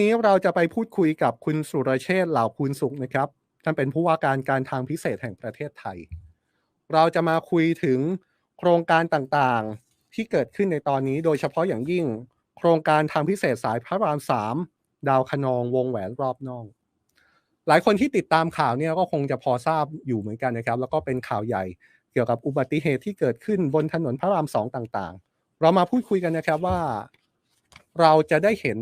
นี้เราจะไปพูดคุยกับคุณสุรเชษฐ์เหล่าคูณสุขนะครับท่านเป็นผู้ว่าการการทางพิเศษแห่งประเทศไทย เราจะมาคุยถึงโครงการต่างๆที่เกิดขึ้นในตอนนี้ โดยเฉพาะอย่างยิ่ง โครงการทางพิเศษสายพระรามสามดาวคะนองวงแหวนรอบนอกหลายคนที่ติดตามข่าวเนี่ยก็คงจะพอทราบอยู่เหมือนกันนะครับ แล้วก็เป็นข่าวใหญ่เกี่ยวกับอุบัติเหตุที่เกิดขึ้นบนถนนพระรามสองต่างๆ เรามาพูดคุยกันนะครับว่า เราจะได้เห็น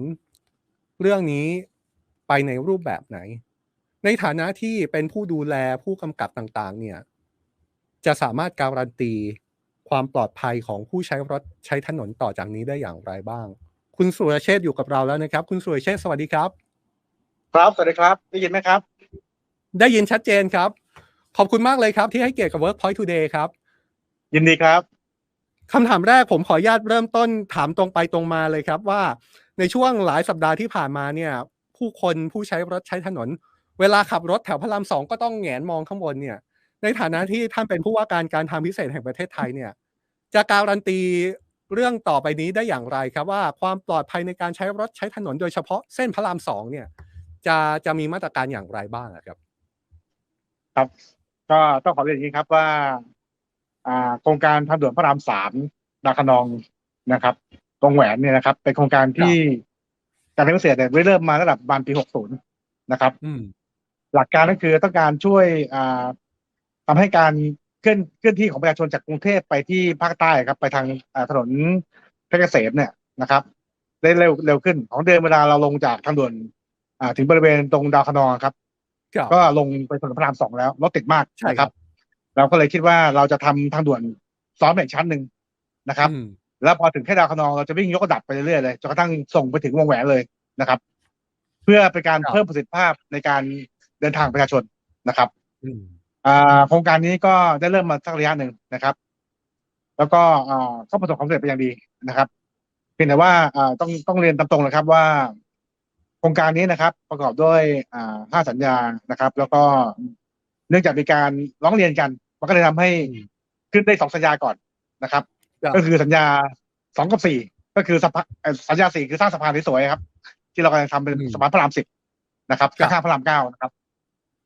เรื่องนี้ไปในรูปแบบไหน ในฐานะที่เป็นผู้ดูแลผู้กำกับต่างๆ เนี่ย จะสามารถการันตีความปลอดภัยของผู้ใช้รถใช้ถนนต่อจากนี้ได้อย่างไรบ้าง คุณสุรเชษฐ์อยู่กับเราแล้วนะครับ คุณสุรเชษฐ์สวัสดีครับ ครับสวัสดีครับ ได้ยินไหมครับ ได้ยินชัดเจนครับ ขอบคุณมากเลยครับที่ให้เกียรติกับ Workpoint Today ครับ ยินดีครับคำถามแรกผมขออนุญาตเริ่มต้นถามตรงไปตรงมาเลยครับว่า ในช่วงหลายสัปดาห์ที่ผ่านมาเนี่ย ผู้คนผู้ใช้รถใช้ถนน เวลาขับรถแถวพระรามสองก็ต้องแงนมองข้างบนเนี่ย ในฐานะที่ท่านเป็นผู้ว่าการการทางพิเศษแห่งประเทศไทยเนี่ย จะการันตีเรื่องต่อไปนี้ได้อย่างไรครับว่าความปลอดภัยในการใช้รถใช้ถนนโดยเฉพาะเส้นพระรามสองเนี่ย จะจะมีมาตรการอย่างไรบ้างครับ ครับก็ต้องขอเรียนอย่างนี้ครับว่า อ่าโครงการทางด่วนพระรามสามดาคนองนะครับ ตรงแหวนเนี่ยนะครับ เป็นโครงการที่การทางพิเศษเนี่ยเริ่มมาระดับประมาณปีหกศูนย์นะครับอืมหลักการก็คือต้องการช่วยอ่าทำให้การเคลื่อนเคลื่อนที่ของประชาชนจากกรุงเทพไปที่ภาคใต้ครับ ไปทางอ่าถนนเพชรเกษมเนี่ยนะครับ ได้เร็วเร็วขึ้นของเดิมเวลาเราลงจากทางด่วนอ่าถึงบริเวณตรงดาวคะนองครับครับ ก็ลงไปถนนพระรามสองแล้วรถติดมากใช่นะคครัรับบเราก็เลยคิดว่าเราจะทำทางด่วนซ้อนไปอีกชั้นหนึ่งนะครับอืม แล้วพอถึงแค่ดาวคะนองเราจะวิ่งยกระดับไปเรื่อยๆเลยจนกระทั่งส่งไปถึงวงแหวนเลยนะครับ เพื่อเป็นการเพิ่มประสิทธิภาพในการเดินทางประชาชนนะครับอืมอ่าโครงการนี้ก็ได้เริ่มมาสักระยะหนึ่งนะครับ แล้วก็อ่าก็ประสบความสำเร็จเป็นอย่างดีนะครับเพียงแต่ว่าอ่าต้องต้องเรียนตามตรงนะครับว่า โครงการนี้นะครับ ประกอบด้วยอ่าห้าสัญญานะครับ แล้วก็เนื่องจากมีการร้องเรียนกัน มันก็เลยทำให้อืมขึ้นได้สองสัญญาก่อนนะครับครับ ก็คือสัญญาสองกับสี่ก็คือสะพานเอ่อสัญญาสี่คือสร้างสะพานสวยๆครับ ที่เรากำลังทำเป็นอืมสะพานพระรามสิบนะครับครับข้างๆพระรามเก้านะครับ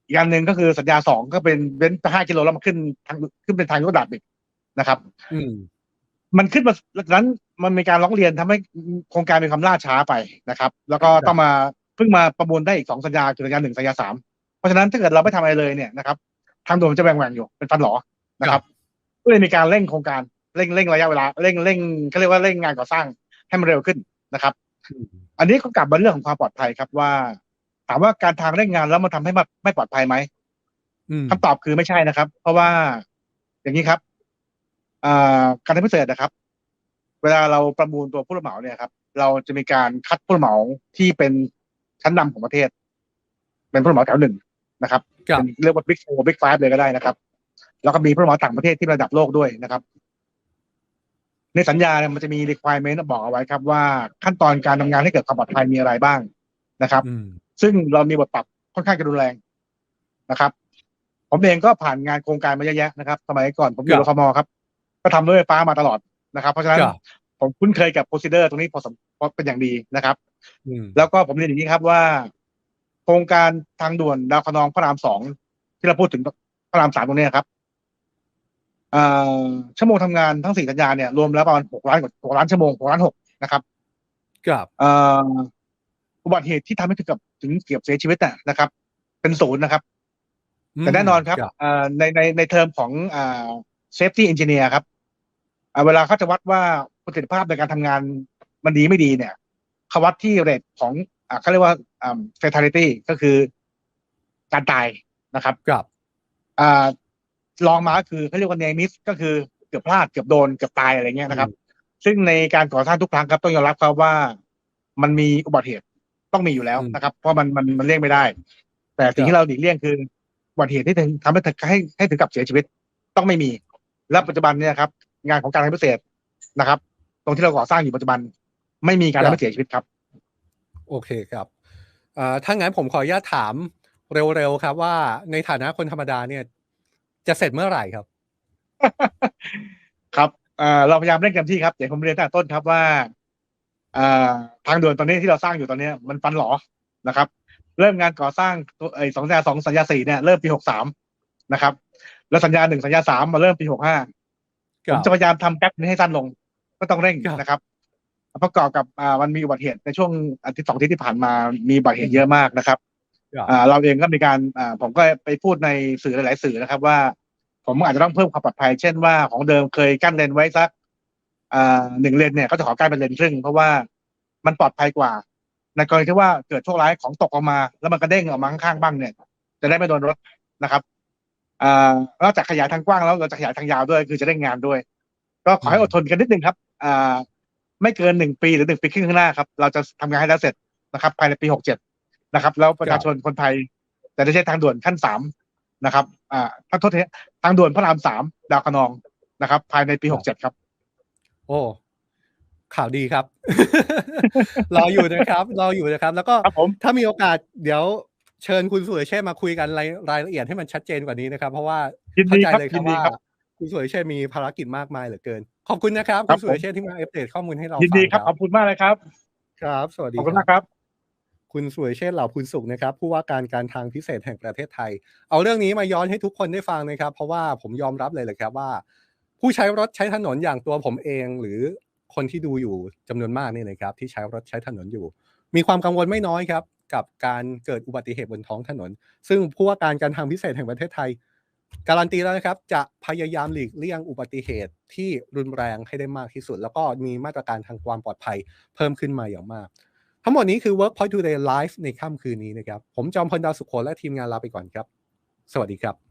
อีกอันหนึ่งก็คือสัญญาสองก็เป็นเว้นไปห้ากิโลแล้วมาขึ้นทางขึ้นเป็นทางยกระดับอีกนะครับ อืมมันขึ้นมาหลังจากนั้นมันมีการร้องเรียนทำให้โครงการมีความล่าช้าไปนะครับ แล้วก็ครับต้องมาเพิ่งมาประมูลได้อีกสองสัญญาคือสัญญาหนึ่งสัญญาสามเพราะฉะนั้นถ้าเกิดเราไม่ทำอะไรเลยเนี่ยนะครับทางด่วนมันจะแบ่งแหว่งอยู่เป็นฟันหลอนะครับก็เลยมีการเร่งโครงการ เร่งเร่งระยะเวลาเร่งเร่งเขาเรียกว่าเร่งงานก่อสร้างให้มันเร็วขึ้นนะครับอืมอันนี้ก็กลับมาเรื่องของความปลอดภัยครับว่า ถามว่าการทางเร่งงานแล้วมันทำให้มันไม่ปลอดภัยไหมอืมคำตอบคือไม่ใช่นะครับ เพราะว่าอย่างนี้ครับอ่าการทำพิเศษนะครับ เวลาเราประมูลตัวผู้รับเหมาเนี่ยครับ เราจะมีการคัดผู้รับเหมาที่เป็นชั้นนำของประเทศ เป็นผู้รับเหมาแถวหนึ่งนะครับครับเป็นเรียกว่าบิ๊กโฟบิ๊กไฟเลยก็ได้นะครับ แล้วก็มีผู้รับเหมาต่างประเทศที่ระดับโลกด้วยนะครับ ในสัญญาเนี่ยมันจะมี requirement บอกเอาไว้ครับว่าขั้นตอนการทำงานให้เกิดความปลอดภัยมีอะไรบ้างนะครับอืมซึ่งเรามีบทปรับค่อนข้างจะรุนแรงนะครับ ผมเองก็ผ่านงานโครงการมาเยอะแยะนะครับ สมัยก่อนผมอยู่ครรับฟมครับ ก็ทำรถไฟฟ้ามาตลอดนะครับ เพราะฉะนั้นครับผมคุ้นเคยกับโปรซีเดอร์ตรงนี้พอสมพอเป็นอย่างดีนะครับอืมแล้วก็ผมเรียนอย่างนี้ครับว่า โครงการทางด่วนดาวคะนองพระรามสองที่เราพูดถึงพระรามสามตรงนี้นะครับอ่า ชั่วโมงทำงานทั้งสี่สัญญาเนี่ยรวมแล้วประมาณหกล้านกว่าหกล้านชั่วโมงหกล้านหกนะครับครับเอ่ออุบัติเหตุที่ทำให้ถึงกับถึงเกือบเสียชีวิตน่ะนะครับ เป็นศูนย์นะครับ แต่แน่นอนครับเอ่อในในในเทอมของอ่า safety engineer ครับอ่าเวลาเขาจะวัดว่าประสิทธิภาพในการทำงานมันดีไม่ดีเนี่ยเขาวัดที่เรทของอ่าเขาเรียกว่าอ่า fatality ก็คือการตายนะครับครับอ่า ลองมาก็คือเขาเรียกว่า near miss ก็คือเกือบพลาดเกือบโดนเกือบตายอะไรเงี้ยนะครับ ซึ่งในการก่อสร้างทุกครั้งครับต้องยอมรับครับว่ามันมีอุบัติเหตุต้องมีอยู่แล้วอืมนะครับ เพราะมันมันมันเลี่ยงไม่ได้ แต่สิ่งครับที่เราหลีกเลี่ยงคืออุบัติเหตุที่ถึงทำให้ถึงให้ให้ถึงกับเสียชีวิตต้องไม่มี และปัจจุบันเนี่ยครับ งานของการทางพิเศษนะครับ ตรงที่เราก่อสร้างอยู่ปัจจุบัน ไม่มีการทำให้เสียชีวิตครับ โอเคครับอ่าถ้างั้นผมขออนุญาตถามเร็วๆครับว่าในฐานะคนธรรมดาเนี่ย จะเสร็จเมื่อไหร่ครับ ครับเอ่อเราพยายามเร่งเต็มที่ครับเดี๋ยวผมเรียนตั้งแต่ต้นครับว่าอ่าทางด่วนตอนนี้ที่เราสร้างอยู่ตอนนี้มันฟันหลอนะครับ เริ่มงานก่อสร้างตัวไอ้สองสัญญาสองสัญญาสี่เนี่ยเริ่มปีหกสามนะครับ แล้วสัญญาหนึ่งสัญญาสามมาเริ่มปีหกห้าคผรัมบจะพยายามทำแก๊ปนี้ให้สั้นลง ก็ต้องเร่งครับนะครับประกอบกับอ่ามันมีอุบัติเหตุในช่วงอาทิตย์สองอาทิตย์ที่ผ่านมามีอุบัติเหตุเยอะมากนะครับครับอ่าเราเองก็มีการอ่าผมก็ไปพูดในสื่อหลาย ๆ สื่อนะครับว่า ผมอาจจะต้องเพิ่มความปลอดภัย เช่นว่าของเดิมเคยกั้นเลนไว้สักหนึ่งเลนเนี่ยก็จะขอกั้นเป็นเลนครึ่งเพราะว่ามันปลอดภัยกว่า ในกรณีที่ว่าเกิดโชคร้ายของตกออกมา แล้วมันกระเด้งออกมาข้างๆบ้างเนี่ย จะได้ไม่โดนรถนะครับนอกจากขยายทางกว้างแล้วเราจะขยายทางยาวด้วย คือจะได้งานด้วย ก็ขอให้อดทนกันนิดนึงครับอไม่เกินหนึ่งปีหรือหนึ่งปีครึ่งข้างหน้าครับ เราจะทำงานให้แล้วเสร็จนะครับ ภายในปีหกเจ็ดนะครับ แล้วประชาชนคนไทยจะได้ใช้ทางด่วนขั้นสาม นะครับอ่าทางโทษทีทางด่วนพระรามสามดาวคะนองนะครับ ภายในปีหกเจ็ดครับ โอ้ข่าวดีครับ รออยู่นะครับ รออยู่นะครับ แล้วก็ครับผมถ้ามีโอกาสเดี๋ยวเชิญคุณสุรเชษฐ์มาคุยกันรายรายละเอียดให้มันชัดเจนกว่านี้นะครับ เพราะว่ายินเข้าดีใจครับเลยคยิรับนดีว่าครับคุณสุรเชษฐ์มีภารกิจมากมายเหลือเกิน ขอบคุณนะครับครัคุบณสุรเชษฐ์ที่มาอัปเดตข้อมูลให้เรายินดีครับฟังขอบคุณมากเลยครับ ครับ สวัสดีขอบคุณคมารักครับ คุณสุรเชษเหล่าพูนสุขนะครับผู้ว่าการการทางพิเศษแห่งประเทศไทย เอาเรื่องนี้มาย้อนให้ทุกคนได้ฟังนะครับ เพราะว่าผมยอมรับเลยเลยครับว่า ผู้ใช้รถใช้ถนนอย่างตัวผมเองหรือคนที่ดูอยู่จำนวนมากนี่นะครับ ที่ใช้รถใช้ถนนอยู่ มีความกังวลไม่น้อยครับ กับการเกิดอุบัติเหตุบนท้องถนน ซึ่งผู้ว่าการการทางพิเศษแห่งประเทศไทย การันตีแล้วนะครับ จะพยายามหลีกเลี่ยงอุบัติเหตุที่รุนแรงให้ได้มากที่สุด แล้วก็มีมาตรการทางความปลอดภัยเพิ่มขึ้นมาอย่างมาก ทั้งหมดนี้คือ Workpoint Today Live ในค่ำคืนนี้นะครับ ผมจอมพลดาวสุขโขและทีมงานลาไปก่อนครับ สวัสดีครับ